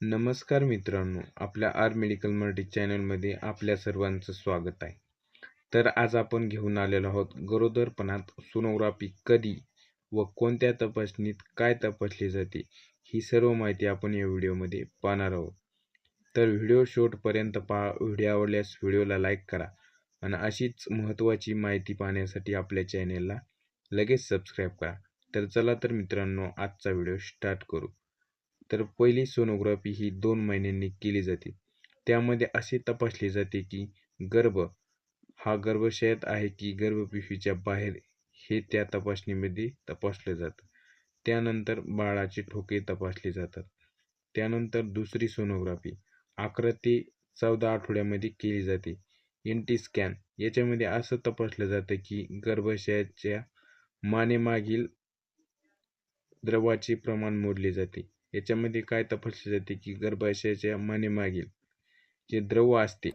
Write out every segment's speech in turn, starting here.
नमस्कार मित्रांनो आपल्या आर मेडिकल मराठी चॅनलमध्ये आपल्या सर्वांचं स्वागत आहे. तर आज आपण घेऊन आलेलो आहोत गरोदरपणात सोनोग्राफी कधी व कोणत्या तपासणीत काय तपासली जाते ही सर्व माहिती आपण या व्हिडिओमध्ये पाहणार आहोत. तर व्हिडिओ शेवटपर्यंत पहा व्हिडिओ आवडल्यास व्हिडिओला लाईक करा आणि अशीच महत्त्वाची माहिती पाहण्यासाठी आपल्या चॅनेलला लगेच सबस्क्राईब करा. तर चला तर मित्रांनो आजचा व्हिडिओ स्टार्ट करू. तर पहिली सोनोग्राफी ही दोन महिन्यांनी केली जाते. त्यामध्ये असे तपासले जाते की गर्भ हा गर्भाशयात आहे की गर्भपिशवीच्या बाहेर हे त्या तपासणीमध्ये तपासलं जातं. त्यानंतर बाळाचे ठोके तपासले जातात. त्यानंतर दुसरी सोनोग्राफी अकरा ते चौदा आठवड्यामध्ये केली जाते. एन टी स्कॅन याच्यामध्ये असं तपासलं जातं की गर्भाशयाच्या मानेमागील द्रवाचे प्रमाण मोजले जाते. याच्यामध्ये काय तपासले जाते की गर्भाशयाच्या मानेमागील जे द्रव असते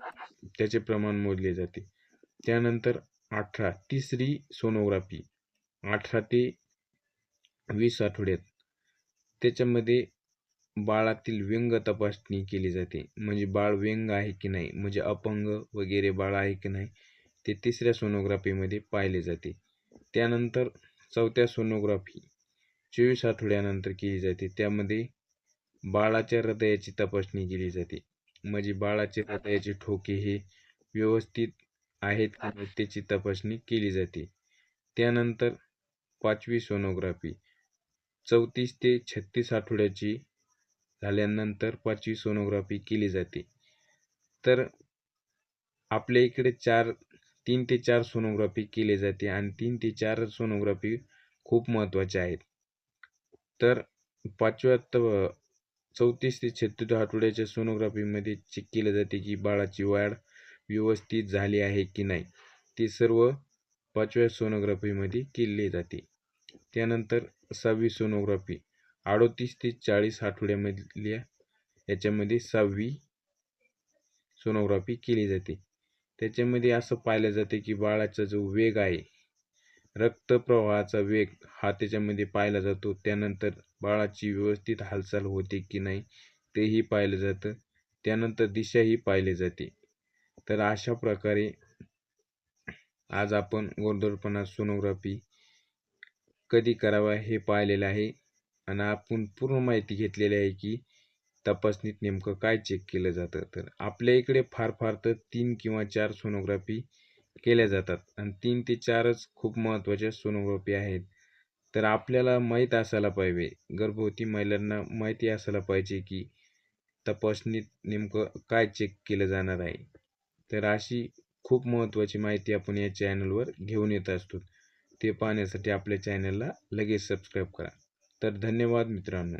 त्याचे प्रमाण मोजले जाते. त्यानंतर अठरा तिसरी सोनोग्राफी अठरा ते वीस आठवड्यात. त्याच्यामध्ये बाळातील व्यंग तपासणी केली जाते. म्हणजे बाळ व्यंग आहे की नाही म्हणजे अपंग वगैरे बाळ आहे की नाही ते तिसऱ्या सोनोग्राफीमध्ये पाहिले जाते. त्यानंतर चौथ्या सोनोग्राफी चोवीस आठवड्यानंतर केली जाते. त्यामध्ये बाळाच्या हृदयाची तपासणी केली जाते. म्हणजे बाळाचे हृदयाचे ठोके हे व्यवस्थित आहेत की त्याची तपासणी केली जाते. त्यानंतर पाचवी सोनोग्राफी. चौतीस ते छत्तीस आठवड्याची झाल्यानंतर पाचवी सोनोग्राफी केली जाते. तर आपल्या इकडे चार तीन ते चार सोनोग्राफी केली जाते आणि तीन ते चार सोनोग्राफी खूप महत्त्वाच्या आहेत. तर पाचव्या चौतीस ते छत्तीस आठवड्याच्या सोनोग्राफीमध्ये चेक केले जाते की बाळाची वाढ व्यवस्थित झाली आहे की नाही. ते सर्व पाचव्या सोनोग्राफीमध्ये केले जाते. त्यानंतर सहावी सोनोग्राफी. अडोतीस ते चाळीस आठवड्यामधल्या याच्यामध्ये सहावी सोनोग्राफी केली जाते. त्याच्यामध्ये असं पाहिलं जाते की बाळाचा जो वेग आहे रक्तप्रवाहाचा वेग हा त्याच्यामध्ये पाहिला जातो. त्यानंतर बाळाची व्यवस्थित हालचाल होते की नाही तेही पाहिलं जातं. त्यानंतर दिशाही पाहिली जाते. तर अशा प्रकारे आज आपण गोरदोरपणा सोनोग्राफी कधी करावा हे पाहिलेलं आहे. आणि आपण पूर्ण माहिती घेतलेली आहे की तपासणीत नेमकं काय चेक केलं जातं. तर आपल्या इकडे फार फार तर तीन किंवा चार सोनोग्राफी केल्या जातात. आणि तीन ते चारच खूप महत्त्वाच्या सोनोग्राफी आहेत. तर आपल्याला माहीत असायला पाहिजे गर्भवती महिलांना माहिती असायला पाहिजे की तपासणीत नेमकं काय चेक केलं जाणार आहे. तर अशी खूप महत्त्वाची माहिती आपण या चॅनलवर घेऊन येत असतो. ते पाहण्यासाठी आपल्या चॅनलला लगेच सबस्क्राईब करा. तर धन्यवाद मित्रांनो.